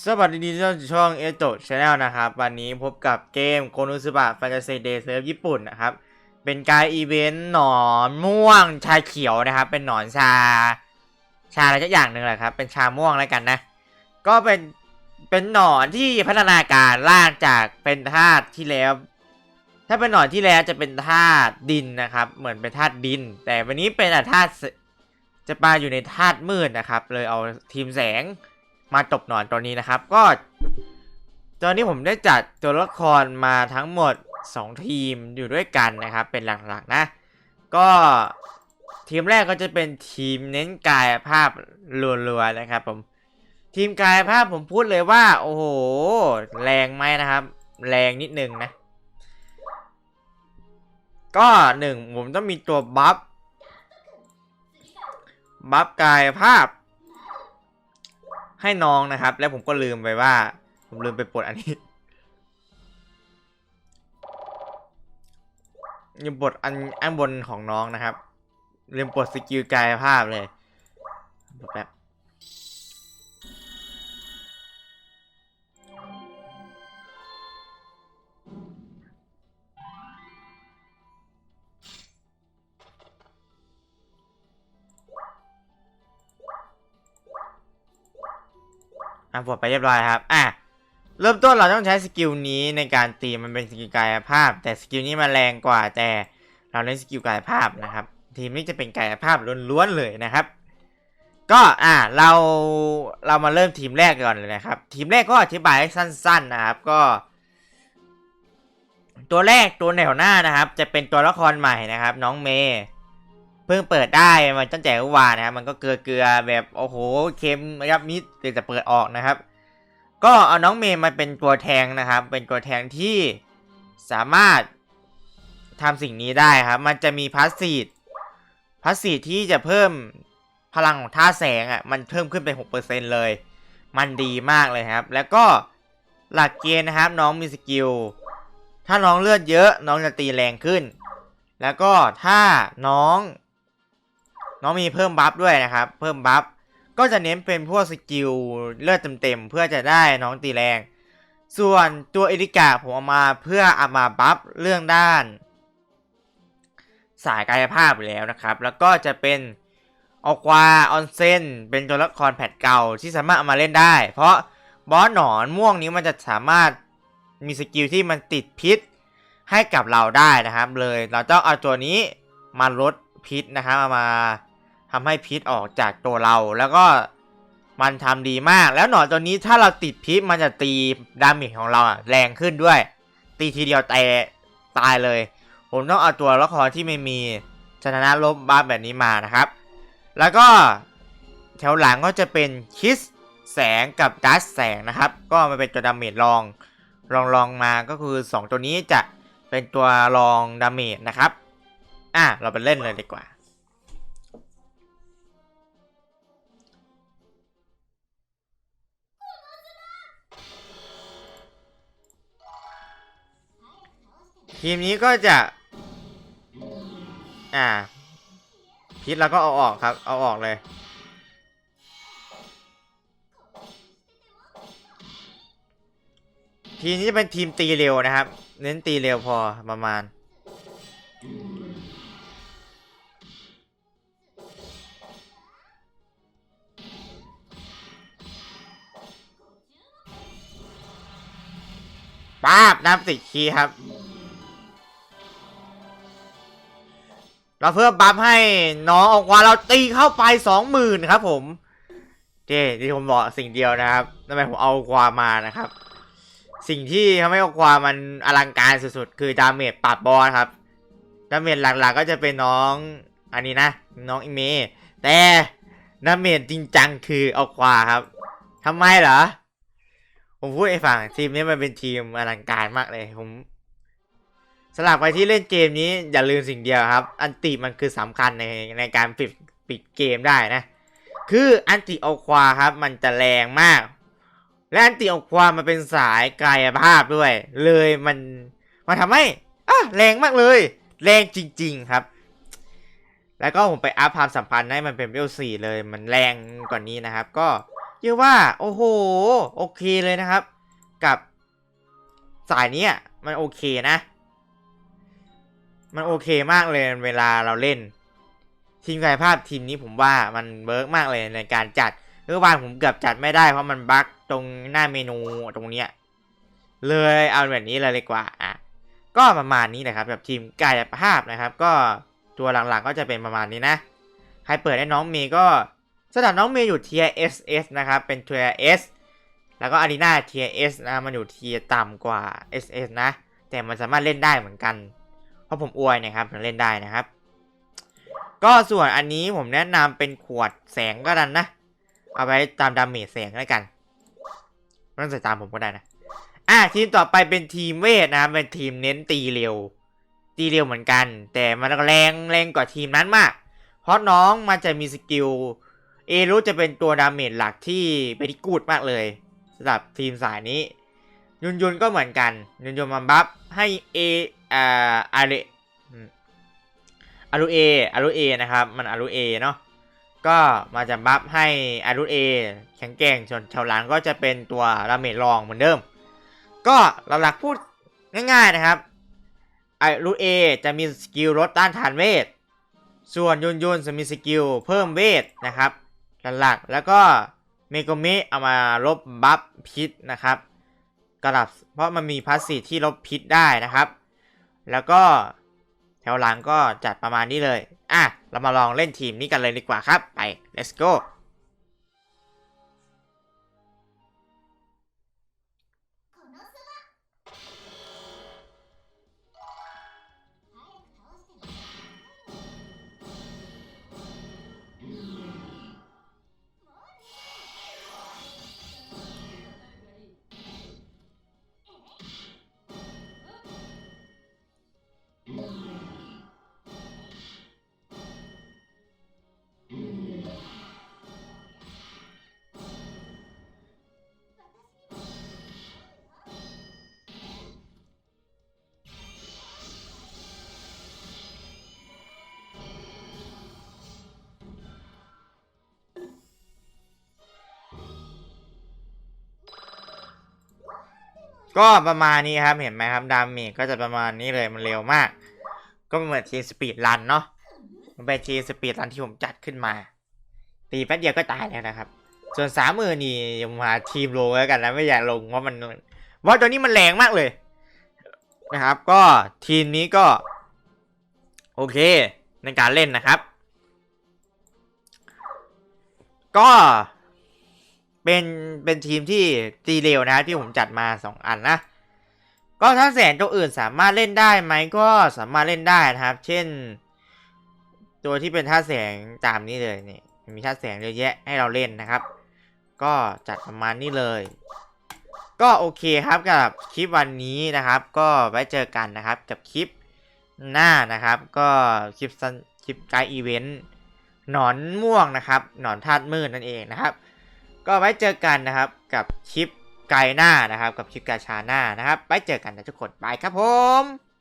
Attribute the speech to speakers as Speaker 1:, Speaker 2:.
Speaker 1: สวัสดีที่ท่านช่องเอโตชาแนลนะครับ วันนี้พบกับเกมโคโนซึบะแฟนตาซีเดย์เซิร์ฟญี่ปุ่นนะครับ เป็นการอีเวนต์หนอนม่วงชาเขียวนะครับ เป็นหนอนชา ชาอะไรสักอย่างหนึ่งแหละครับ เป็นชาม่วงแล้วกันนะ ก็เป็นเป็นหนอนที่พัฒนาการล่ากจากเป็นธาตุที่แล้ว ถ้าเป็นหนอนที่แล้วจะเป็นธาตุดินนะครับ เหมือนเป็นธาตุดิน แต่วันนี้เป็นธาตุจะมาอยู่ในธาตุมืดนะครับ เลยเอาทีมแสง มาจบหนอนตัวนี้นะครับ ก็ตอนนี้ผมได้จัดตัวละครมาทั้งหมด 2 ทีมอยู่ด้วยกันนะครับ เป็นหลักๆนะ ก็ทีมแรกก็จะเป็นทีมเน้นกายภาพรัวๆนะครับผมทีมกายภาพผมพูดเลยว่า โอ้โห แรงไหมนะครับ แรงนิดนึงนะ ก็หนึ่งผมต้องมีตัวบัฟบัฟกายภาพ ให้น้องนะครับ แล้วผมก็ลืมไปว่า ผมลืมไปปลดอันนี้ยืมปลดอันอันบนของน้องนะครับลืมปลดสกิลกายภาพเลยแบบ อะปลดไปเรียบร้อยครับอะเริ่มต้นเราต้องใช้สกิลนี้ในการตีมันเป็นสกิลกายภาพ แต่สกิลนี้มันแรงกว่าแต่เราเล่นสกิลกายภาพนะครับ ทีมนี้จะเป็นกายภาพล้วนๆเลยนะครับ ก็อะเราเรามาเริ่มทีมแรกก่อนเลยนะครับ ทีมแรกก็อธิบายให้สั้น ๆนะครับก็ ตัวแรกตัวแนวหน้านะครับ จะเป็นตัวละครใหม่นะครับ น้องเมย์ เพิ่งเปิดได้มันตั้งแต่เมื่อวานนะครับมันก็เกลือเกลือแบบโอ้โหเค็มนะครับมิดเดี๋ยวจะเปิดออกนะครับ ก็เอาน้องเมย์มาเป็นตัวแทงนะครับ เป็นตัวแทงที่สามารถทำสิ่งนี้ได้ครับ มันจะมีพาสซีฟพาสซีฟที่จะเพิ่มพลังของท่าแสงอะมันเพิ่มขึ้นไป6%เลย มันดีมากเลยครับ แล้วก็หลักเกณฑ์นะครับ น้องมีสกิลถ้าน้องเลือดเยอะน้องจะตีแรงขึ้น แล้วก็ถ้าน้อง น้องมีเพิ่มบัฟด้วยนะครับ เพิ่มบัฟก็จะเน้นเป็นพวกสกิลเลือดเต็มๆเพื่อจะได้น้องตีแรง ส่วนตัวเอริกาผมเอามาเพื่อเอามาบัฟเรื่องด้าน สายกายภาพอยู่แล้วนะครับ แล้วก็จะเป็นออกวาออนเซนเป็นตัวละครแพทเก่าที่สามารถเอามาเล่นได้ เพราะบอสหนอนม่วงนี้มันจะสามารถมีสกิลที่มันติดพิษให้กับเราได้นะครับ เลยเราต้องเอาตัวนี้มาลดพิษนะครับเอามา ทำให้พิษออกจากตัวเรา แล้วก็มันทำดีมาก แล้วหนอนตัวนี้ถ้าเราติดพิษมันจะตีดาเมจของเราอะแรงขึ้นด้วย ตีทีเดียวแต่ตายเลย ผมต้องเอาตัวละครที่ไม่มีชนะลบบ้าแบบนี้มานะครับ แล้วก็แถวหลังก็จะเป็นคิสแสงกับดัสแสงนะครับ ก็มาเป็นตัวดาเมจรองรองรองมาก็คือ 2 ตัวนี้จะเป็นตัวรองดาเมจนะครับ อะเราไปเล่นเลยดีกว่า ทีมนี้ก็จะ อ่า พิษเราก็เอาออกครับ เอาออกเลย ทีมนี้จะเป็นทีมตีเร็วนะครับ เน้นตีเร็วพอประมาณป้าบน้ำติดคีครับ เราเพิ่มบัฟให้น้องออกมาเราตีเข้าไปสองหมื่นครับ ผมเจที่ผมบอกสิ่งเดียวนะครับทำไมผมเอาความมานะครับ สิ่งที่ทำให้เอาความมันอลังการสุดๆ คือดาเมจปราบบอสครับดาเมจหลักๆก็จะเป็นน้องอันนี้นะ น้องอิเมแต่ดาเมจจริงจังคือเอาควาครับทำไมเหรอผมพูดให้ฟังทีมนี้มันเป็นทีมอลังการมากเลยผม สลับไปที่เล่นเกมนี้อย่าลืมสิ่งเดียวครับ อันติมันคือสำคัญในในการปิดปิดเกมได้นะ คืออันติเอควาครับ มันจะแรงมาก และอันติเอความันเป็นสายกายภาพด้วย เลยมันมันทำให้อะแรงมากเลย แรงจริง ๆครับ แล้วก็ผมไปอัพความสัมพันธ์ให้มันเป็นเวลสี่เลยมันแรงกว่านี้นะครับ ก็เรียกว่าโอ้โหโอเคเลยนะครับ กับสายนี้มันโอเคนะ มันโอเคมากเลยเวลาเราเล่น ทีมกายภาพทีมนี้ผมว่ามันเบิร์กมากเลยในการจัดเมื่อวานผมเกือบจัดไม่ได้เพราะมันบั๊กตรงหน้าเมนูตรงเนี้ยเลยเอาแบบนี้เลยดีกว่าอะก็ประมาณนี้นะครับแบบทีมกายภาพนะครับ ก็ตัวหลักๆก็จะเป็นประมาณนี้นะ ใครเปิดให้น้องเมย์ก็สถานน้องเมย์อยู่เทีย SS นะครับเป็นเทีย S แล้วก็อารีนาเทีย S นะมันอยู่เทียต่ำกว่า SS นะ แต่มันสามารถเล่นได้เหมือนกัน ราะผมอวยนะครับเล่นได้นะครับ ก็ส่วนอันนี้ผมแนะนำเป็นขวดแสงก็ดันนะ เอาไว้ตามดาเมจแสงแล้วกันไม่ต้องใส่ตามผมก็ได้นะ อะทีมต่อไปเป็นทีมเวทนะครับเป็นทีมเน้นตีเร็ว ตีเร็วเหมือนกัน แต่มันแรงแรงกว่าทีมนั้นมาก เพราะน้องมันจะมีสกิลเอรุจะเป็นตัวดาเมจหลักที่เป็นที่กูดมากเลยสำหรับทีมสายนี้ ยุนยุนก็เหมือนกัน ยุนยุนมันบัฟให้เออ่าอาเรอืมอารุเออารุเอนะครับ มันอารุเอเนาะก็มาจะบัฟให้อารุเอแข็งแกร่งส่วนชาวหลังก็จะเป็นตัวดาเมจรองเหมือนเดิม ก็หลักๆพูดง่าย ๆนะครับอารุเอจะมีสกิลลดต้านทานเวท ส่วนยุนยุนจะมีสกิลเพิ่มเวทนะครับหลักๆแล้วก็เมโกเมะเอามาลบบัฟพิษนะครับ กระดับ เพราะมันมีพาสซีฟที่ลบพิษได้นะครับ แล้วก็แถวหลังก็จัดประมาณนี้เลย อะ เรามาลองเล่นทีมนี้กันเลยดีกว่าครับ ไป let's go ก็ประมาณนี้ครับเห็นไหมครับดาเมจก็จะประมาณนี้เลยมันเร็วมาก ก็เหมือนทีสปีดรันเนาะมันเป็นทีสปีดรันที่ผมจัดขึ้นมาตีแป๊บเดียวก็ตายแล้วนะครับ ส่วนสามมือนี่ยังมาทีมโลแล้วกันนะไม่อยากลงว่าะมันว่าตัวนี้มันแรงมากเลยนะครับ ก็ทีมนี้ก็ โอเคในการเล่นนะครับ ก็ เป็นเป็นทีมที่ตีเร็วนะที่ผมจัดมาสองอันนะ ก็ถ้าแสนตัวอื่นสามารถเล่นได้ไหมก็สามารถเล่นได้นะครับ เช่น ตัวที่เป็นท่าแสงตามนี้เลยนี่มีท่าแสงเยอะแยะให้เราเล่นนะครับ ก็จัดประมาณนี้เลย ก็โอเคครับกับคลิปวันนี้นะครับ ก็ไว้เจอกันนะครับกับคลิปหน้านะครับ ก็คลิปสั้นคลิปไกด์อีเวนต์หนอนม่วงนะครับ หนอนธาตุมืดนั่นเองนะครับ ก็ไว้เจอกันนะครับกับคลิปไกลหน้านะครับ กับคลิปกาชาหน้านะครับไว้เจอกันนะทุกคน บายครับผม